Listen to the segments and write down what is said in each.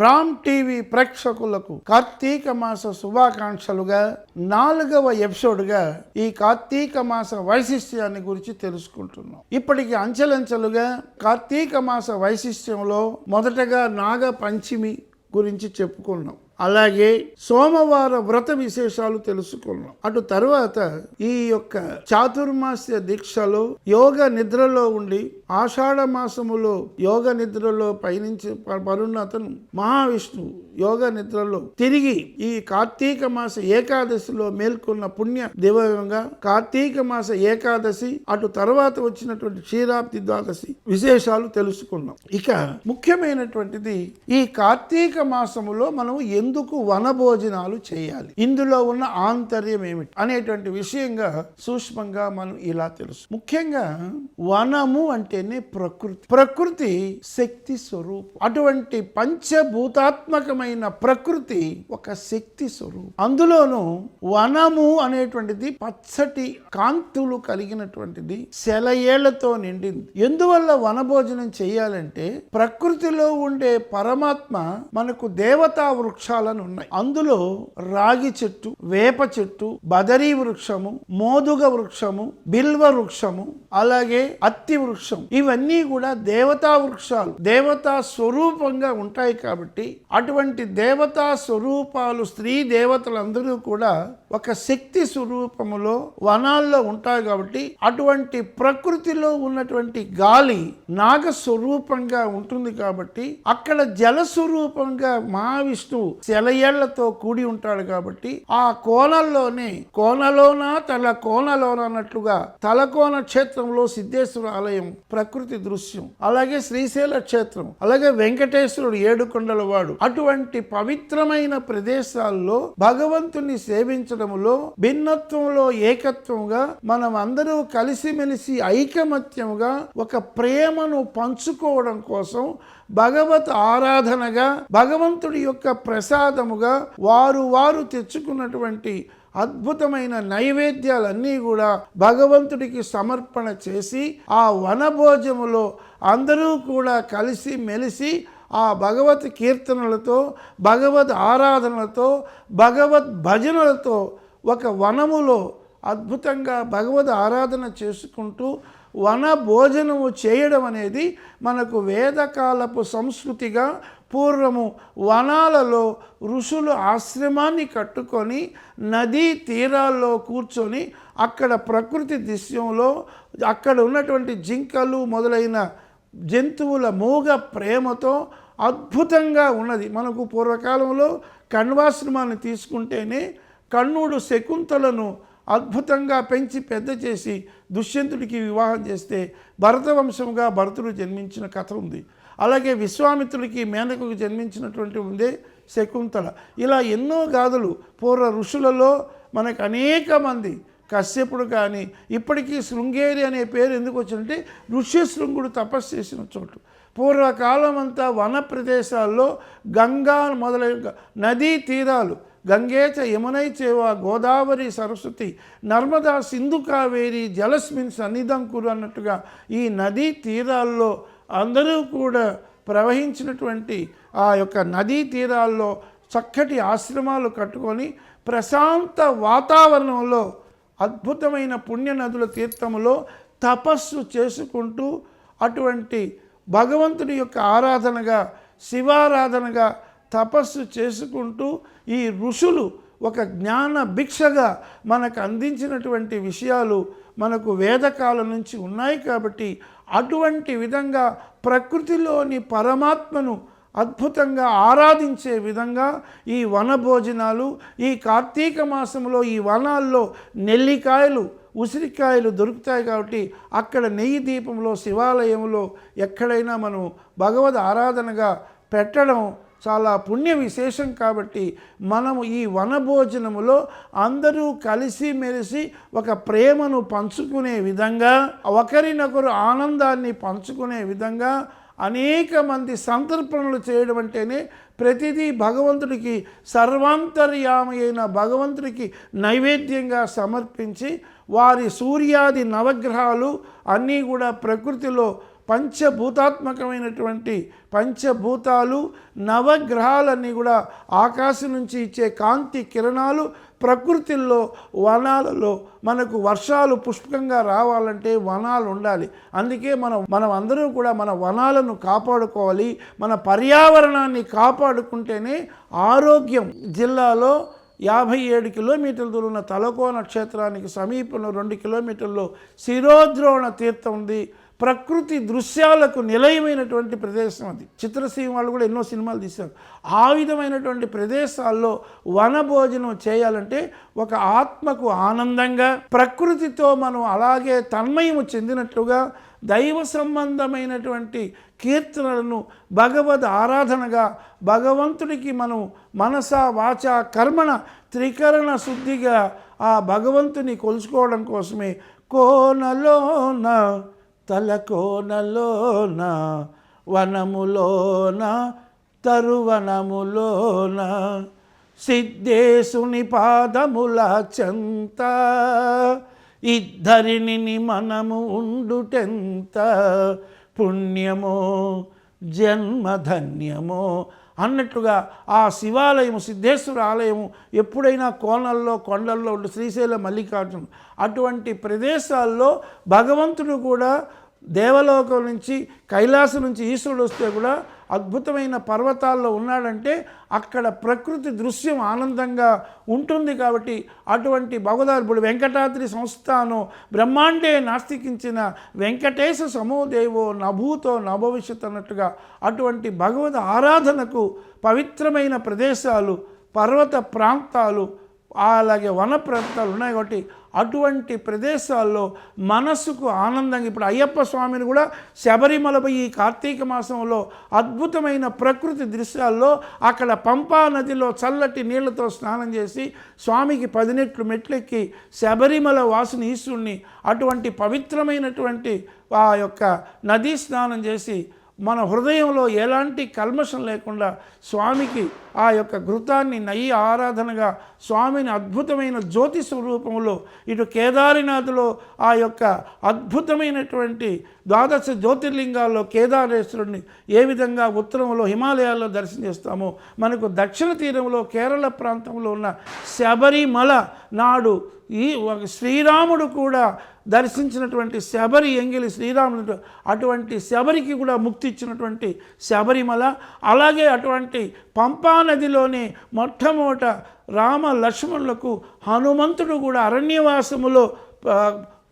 Ram TV ప్రేక్షకులకు కార్తీక మాస శుభాకాంక్షలుగా నాలుగవ ఎపిసోడ్గా ఈ కార్తీక మాస వైశిష్ట్యాన్ని గురించి తెలుసుకుంటున్నాం. ఇప్పటికి అంచెలంచెలుగా కార్తీక మాస వైశిష్ట్యంలో మొదటగా నాగ పంచమి గురించి చెప్పుకున్నాం. అలాగే సోమవార వ్రత విశేషాలు తెలుసుకున్నాం. అటు తర్వాత ఈ యొక్క చాతుర్మాస్య దీక్షలో యోగ నిద్రలో ఉండి ఆషాఢ మాసములో యోగ నిద్రలో పయనించి ప- పరున్న అతను మహావిష్ణువు యోగ నిద్రలో తిరిగి ఈ కార్తీక మాస ఏకాదశిలో మేల్కొన్న పుణ్య దివ్యంగా కార్తీక మాస ఏకాదశి అటు తర్వాత వచ్చినటువంటి క్షీరాబ్ది ద్వాదశి విశేషాలు తెలుసుకున్నాం. ఇక ముఖ్యమైనటువంటిది ఈ కార్తీక మాసములో మనం ఎందుకు వనభోజనాలు చేయాలి? ఇందులో ఉన్న ఆంతర్యం ఏమిటి? అనేటువంటి విషయంగా సూక్ష్మంగా మనం ఇలా తెలుసు. ముఖ్యంగా వనము అంటేనే ప్రకృతి. ప్రకృతి శక్తి స్వరూపం. అటువంటి పంచభూతాత్మకమైన ప్రకృతి ఒక శక్తి స్వరూపం. అందులోనూ వనము అనేటువంటిది పచ్చటి కాంతులు కలిగినటువంటిది సెలయేళ్ళతో నిండింది. ఎందువల్ల వనభోజనం చేయాలంటే ప్రకృతిలో ఉండే పరమాత్మ మనకు దేవతా వృక్ష వృక్షాలను ఉన్నాయి. అందులో రాగి చెట్టు వేప చెట్టు బదరీ వృక్షము మోదుగ వృక్షము బిల్వ వృక్షము అలాగే అత్తి వృక్షం. ఇవన్నీ కూడా దేవతా వృక్షాలు. దేవతా స్వరూపంగా ఉంటాయి కాబట్టి అటువంటి దేవతా స్వరూపాలు స్త్రీ దేవతలందరూ కూడా ఒక శక్తి స్వరూపములో వనాల్లో ఉంటాయి కాబట్టి అటువంటి ప్రకృతిలో ఉన్నటువంటి గాలి నాగ స్వరూపంగా ఉంటుంది కాబట్టి అక్కడ జల స్వరూపంగా మహావిష్ణువు సెలయేళ్ళతో కూడి ఉంటాడు కాబట్టి ఆ కోణల్లోనే కోనలోన తల కోనలోన అన్నట్లుగా తలకోన క్షేత్రంలో సిద్ధేశ్వర ఆలయం ప్రకృతి దృశ్యం అలాగే శ్రీశైల క్షేత్రం అలాగే వెంకటేశ్వరుడు ఏడుకొండల వాడు. అటువంటి పవిత్రమైన ప్రదేశాల్లో భగవంతుని సేవించడంలో భిన్నత్వంలో ఏకత్వంగా మనం అందరూ కలిసిమెలిసి ఐకమత్యంగా ఒక ప్రేమను పంచుకోవడం కోసం భగవత్ ఆరాధనగా భగవంతుడి యొక్క ప్రసాదముగా వారు వారు తెచ్చుకున్నటువంటి అద్భుతమైన నైవేద్యాలన్నీ కూడా భగవంతుడికి సమర్పణ చేసి ఆ వనభోజములో అందరూ కూడా కలిసి మెలిసి ఆ భగవత్ కీర్తనలతో భగవద్ ఆరాధనలతో భగవద్ భజనలతో ఒక వనములో అద్భుతంగా భగవద్ ఆరాధన చేసుకుంటూ వన భోజనము చేయడం అనేది మనకు వేదకాలపు సంస్కృతిగా పూర్వము వనాలలో ఋషులు ఆశ్రమాన్ని కట్టుకొని నదీ తీరాల్లో కూర్చొని అక్కడ ప్రకృతి దృశ్యంలో అక్కడ ఉన్నటువంటి జింకలు మొదలైన జంతువుల మూగ ప్రేమతో అద్భుతంగా ఉన్నది. మనకు పూర్వకాలంలో కణ్వాశ్రమాన్ని తీసుకుంటేనే కన్నుడు శకుంతలను అద్భుతంగా పెంచి పెద్ద చేసి దుష్యంతుడికి వివాహం చేస్తే భరత వంశంగా భరతుడు జన్మించిన కథ ఉంది. అలాగే విశ్వామిత్రుడికి మేనకకు జన్మించినటువంటి ఉందే శకుంతల. ఇలా ఎన్నో గాథలు పూర్వ ఋషులలో మనకు అనేక మంది కశ్యపుడు కానీ ఇప్పటికీ శృంగేరి అనే పేరు ఎందుకు వచ్చిందంటే ఋష్యశృంగుడు తపస్సు చేసిన చోటు. పూర్వకాలం అంతా వన ప్రదేశాల్లో గంగా మొదలైన నదీ తీరాలు గంగేచ యమునై చేవ గోదావరి సరస్వతి నర్మదా సింధు కావేరి జలస్మిన్ సన్నిధంకురు అన్నట్టుగా ఈ నదీ తీరాల్లో అందరూ కూడా ప్రవహించినటువంటి ఆ యొక్క నదీ తీరాల్లో చక్కటి ఆశ్రమాలు కట్టుకొని ప్రశాంత వాతావరణంలో అద్భుతమైన పుణ్య నదుల తీర్థములో తపస్సు చేసుకుంటూ అటువంటి భగవంతుడి యొక్క ఆరాధనగా శివారాధనగా తపస్సు చేసుకుంటూ ఈ ఋషులు ఒక జ్ఞాన భిక్షగా మనకు అందించినటువంటి విషయాలు మనకు వేదకాలం నుంచి ఉన్నాయి కాబట్టి అటువంటి విధంగా ప్రకృతిలోని పరమాత్మను అద్భుతంగా ఆరాధించే విధంగా ఈ వన భోజనాలు ఈ కార్తీక మాసంలో ఈ వనాల్లో నెల్లికాయలు ఉసిరికాయలు దొరుకుతాయి కాబట్టి అక్కడ నెయ్యి దీపంలో శివాలయంలో ఎక్కడైనా మనం భగవద్ ఆరాధనగా పెట్టడం చాలా పుణ్య విశేషం కాబట్టి మనము ఈ వనభోజనములో అందరూ కలిసి మెలిసి ఒక ప్రేమను పంచుకునే విధంగా ఒకరినొకరు ఆనందాన్ని పంచుకునే విధంగా అనేక మంది సంతర్పణలు చేయడం అంటేనే ప్రతిదీ భగవంతుడికి సర్వాంతర్యామి అయిన భగవంతుడికి నైవేద్యంగా సమర్పించి వారి సూర్యాది నవగ్రహాలు అన్నీ కూడా ప్రకృతిలో పంచభూతాత్మకమైనటువంటి పంచభూతాలు నవగ్రహాలన్నీ కూడా ఆకాశం నుంచి ఇచ్చే కాంతి కిరణాలు ప్రకృతిలో వనాలలో మనకు వర్షాలు పుష్పకంగా రావాలంటే వనాలు ఉండాలి. అందుకే మనం మనం అందరూ కూడా మన వనాలను కాపాడుకోవాలి. మన పర్యావరణాన్ని కాపాడుకుంటేనే ఆరోగ్యం. జిల్లాలో యాభై ఏడు కిలోమీటర్ల దూరం ఉన్న తలకో నక్షత్రానికి సమీపంలో రెండు కిలోమీటర్లో శిరోద్రోణ తీర్థం ఉంది. ప్రకృతి దృశ్యాలకు నిలయమైనటువంటి ప్రదేశం అది. చిత్రసీమ వాళ్ళు కూడా ఎన్నో సినిమాలు తీశారు. ఆ విధమైనటువంటి ప్రదేశాల్లో వనభోజనం చేయాలంటే ఒక ఆత్మకు ఆనందంగా ప్రకృతితో మనం అలాగే తన్మయము చెందినట్లుగా దైవ సంబంధమైనటువంటి కీర్తనలను భగవద్ ఆరాధనగా భగవంతుడికి మనం మనస వాచ కర్మణ త్రికరణ శుద్ధిగా ఆ భగవంతుని కొలుచుకోవడం కోసమే కోనలోన తలకోనలోన వనములోన తరువనములోన సిద్ధేశుని పాదముల చెంత ఇద్దరిని మనము ఉండుటెంత పుణ్యమో జన్మధన్యమో అన్నట్లుగా ఆ శివాలయము సిద్ధేశ్వర ఆలయము ఎప్పుడైనా కోనల్లో కొండల్లో ఉండే శ్రీశైల మల్లికార్జున అటువంటి ప్రదేశాల్లో భగవంతుడు కూడా దేవలోకం నుంచి కైలాసం నుంచి ఈశ్వరుడు వస్తే కూడా అద్భుతమైన పర్వతాల్లో ఉన్నాడంటే అక్కడ ప్రకృతి దృశ్యం ఆనందంగా ఉంటుంది కాబట్టి అటువంటి భగవదారు ఇప్పుడు వెంకటాద్రి సంస్థను బ్రహ్మాండే నాస్తికించిన వెంకటేశ సమోదేవో నభూతో నభవిష్యత్ అన్నట్టుగా అటువంటి భగవద్ ఆరాధనకు పవిత్రమైన ప్రదేశాలు పర్వత ప్రాంతాలు అలాగే వన ప్రాంతాలు ఉన్నాయి కాబట్టి అటువంటి ప్రదేశాల్లో మనస్సుకు ఆనందంగా ఇప్పుడు అయ్యప్ప స్వామిని కూడా శబరిమలపై ఈ కార్తీక మాసంలో అద్భుతమైన ప్రకృతి దృశ్యాల్లో అక్కడ పంపా నదిలో చల్లటి నీళ్ళతో స్నానం చేసి స్వామికి పదినెట్లు మెట్లెక్కి శబరిమల వాసుని ఈశ్వరుణ్ణి అటువంటి పవిత్రమైనటువంటి ఆ యొక్క నదీ స్నానం చేసి మన హృదయంలో ఎలాంటి కల్మషం లేకుండా స్వామికి ఆ యొక్క ఘృతాన్ని నయ్యి ఆరాధనగా స్వామిని అద్భుతమైన జ్యోతి స్వరూపంలో ఇటు కేదారినాథ్లో ఆ యొక్క అద్భుతమైనటువంటి ద్వాదశ జ్యోతిర్లింగాల్లో కేదారేశ్వరుడిని ఏ విధంగా ఉత్తరంలో హిమాలయాల్లో దర్శనం చేస్తామో మనకు దక్షిణ తీరంలో కేరళ ప్రాంతంలో ఉన్న శబరిమల నాడు ఈ ఒక శ్రీరాముడు కూడా దర్శించినటువంటి శబరి ఎంగిలి శ్రీరాముడు అటువంటి శబరికి కూడా ముక్తి ఇచ్చినటువంటి శబరిమల అలాగే అటువంటి పంపా నదిలోని మొట్టమొదట రామ లక్ష్మణులకు హనుమంతుడు కూడా అరణ్యవాసములో ఆ,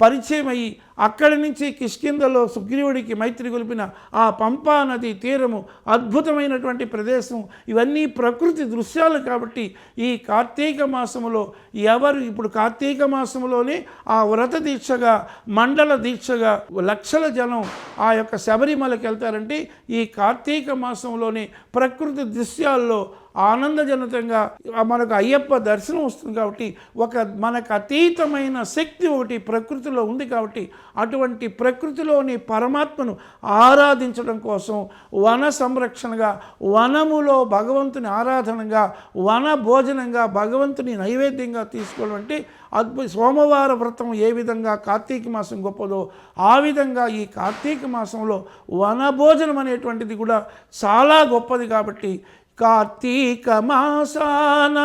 పరిచయం అయ్యి అక్కడి నుంచి కిష్కిందలో సుగ్రీవుడికి మైత్రి గొలిపిన ఆ పంపా నది తీరము అద్భుతమైనటువంటి ప్రదేశం. ఇవన్నీ ప్రకృతి దృశ్యాలు కాబట్టి ఈ కార్తీక మాసములో ఎవరు ఇప్పుడు కార్తీక మాసములోనే ఆ వ్రత దీక్షగా మండల దీక్షగా లక్షల జనం ఆ యొక్క శబరిమలకి వెళ్తారంటే ఈ కార్తీక మాసంలోనే ప్రకృతి దృశ్యాల్లో ఆనందజనకంగా మనకు అయ్యప్ప దర్శనం వస్తుంది కాబట్టి ఒక మనకు అతీతమైన శక్తి ఒకటి ప్రకృతిలో ఉంది కాబట్టి అటువంటి ప్రకృతిలోని పరమాత్మను ఆరాధించడం కోసం వన సంరక్షణగా వనములో భగవంతుని ఆరాధనగా వన భోజనంగా భగవంతుని నైవేద్యంగా తీసుకోవడం అంటే అద్భుత సోమవార వ్రతం ఏ విధంగా కార్తీక మాసం గొప్పదో ఆ విధంగా ఈ కార్తీక మాసంలో వనభోజనం అనేటువంటిది కూడా చాలా గొప్పది కాబట్టి కార్తీక మాసాన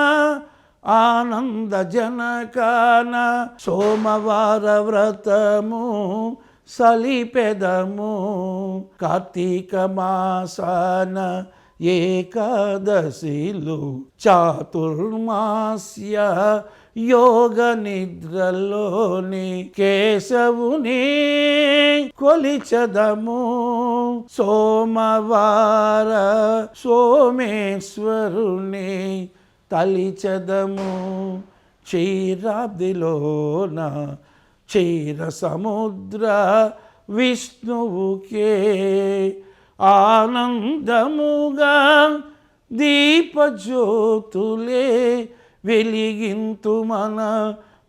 ఆనందజనకాన సోమవార వ్రతము సలిపెదము. కార్తీక మాసాన ఏకాదశిలు చాతుర్మాస్య యోగ నిద్రలోని కేశవుని కొలిచదము. సోమవార సోమేశ్వరుని తలిచదము క్షీరాబ్దిలోన క్షీర సముద్ర విష్ణువుకే ఆనందముగా దీపజ్యోతులే వెలిగింతు మన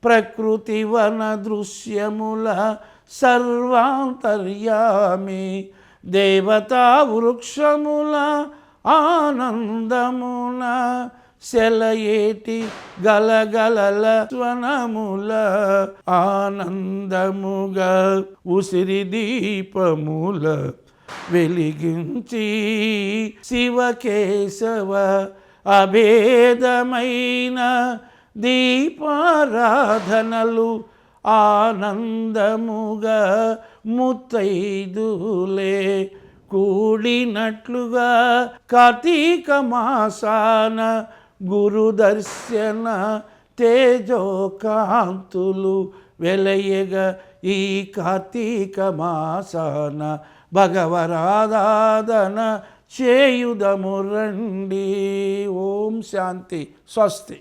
ప్రకృతి వన దృశ్యముల సర్వాంతర్యామి దేవతా వృక్షముల ఆనందమున సెలయేటి గలగలల స్వనముల ఆనందముగా ఉసిరి దీపముల వెలిగించి శివకేశవ అభేదమైన దీపారాధనలు ఆనందముగా ముత్తైదులే కూడినట్లుగా కార్తీక మాసాన గురు దర్శన తేజోకాంతులు వెలయగ ఈ కార్తీక మాసాన భగవరాధాదన చేయుదము రండి. ఓం శాంతి. స్వస్తి.